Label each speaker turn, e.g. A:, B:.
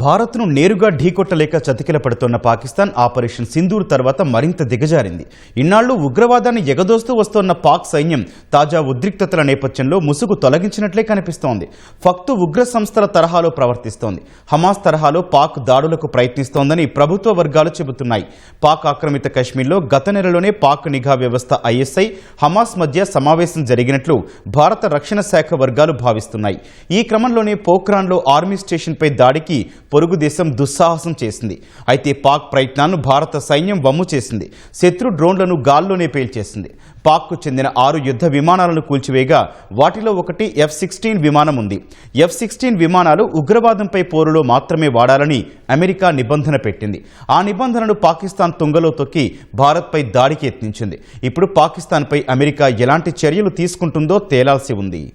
A: భారత్ను నేరుగా ఢీకొట్టలేక చతికిల పడుతోన్న పాకిస్తాన్ ఆపరేషన్ సింధూర్ తర్వాత మరింత దిగజారింది. ఇన్నాళ్ళు ఉగ్రవాదాన్ని ఎగదోస్తూ వస్తోన్న పాక్ సైన్యం తాజా ఉద్రిక్తతల నేపథ్యంలో ముసుగు తొలగించినట్లే కనిపిస్తోంది. ఫక్తు ఉగ్ర సంస్థల తరహాలో ప్రవర్తిస్తోంది. హమాస్ తరహాలో పాక్ దాడులకు ప్రయత్నిస్తోందని ప్రభుత్వ వర్గాలు చెబుతున్నాయి. పాక్ ఆక్రమిత కశ్మీర్లో గత నెలలోనే పాక్ నిఘా వ్యవస్థ ఐఎస్ఐ హమాస్ మధ్య సమావేశం జరిగినట్లు భారత రక్షణ శాఖ వర్గాలు భావిస్తున్నాయి. ఈ క్రమంలోనే పోఖ్రాన్లో ఆర్మీ స్టేషన్పై దాడికి పొరుగు దేశం దుస్సాహసం చేసింది. అయితే పాక్ ప్రయత్నాలను భారత సైన్యం వమ్ము చేసింది. శత్రు డ్రోన్లను గాల్లోనే పేల్చేసింది. పాక్కు చెందిన ఆరు యుద్ధ విమానాలను కూల్చివేయగా వాటిలో ఒకటి ఎఫ్ సిక్స్టీన్ విమానం ఉంది. ఎఫ్ సిక్స్టీన్ విమానాలు ఉగ్రవాదంపై పోరులో మాత్రమే వాడాలని అమెరికా నిబంధన పెట్టింది. ఆ నిబంధనను పాకిస్తాన్ తుంగలో తొక్కి భారత్పై దాడికి యత్నించింది. ఇప్పుడు పాకిస్తాన్పై అమెరికా ఎలాంటి చర్యలు తీసుకుంటుందో తేలాల్సి ఉంది.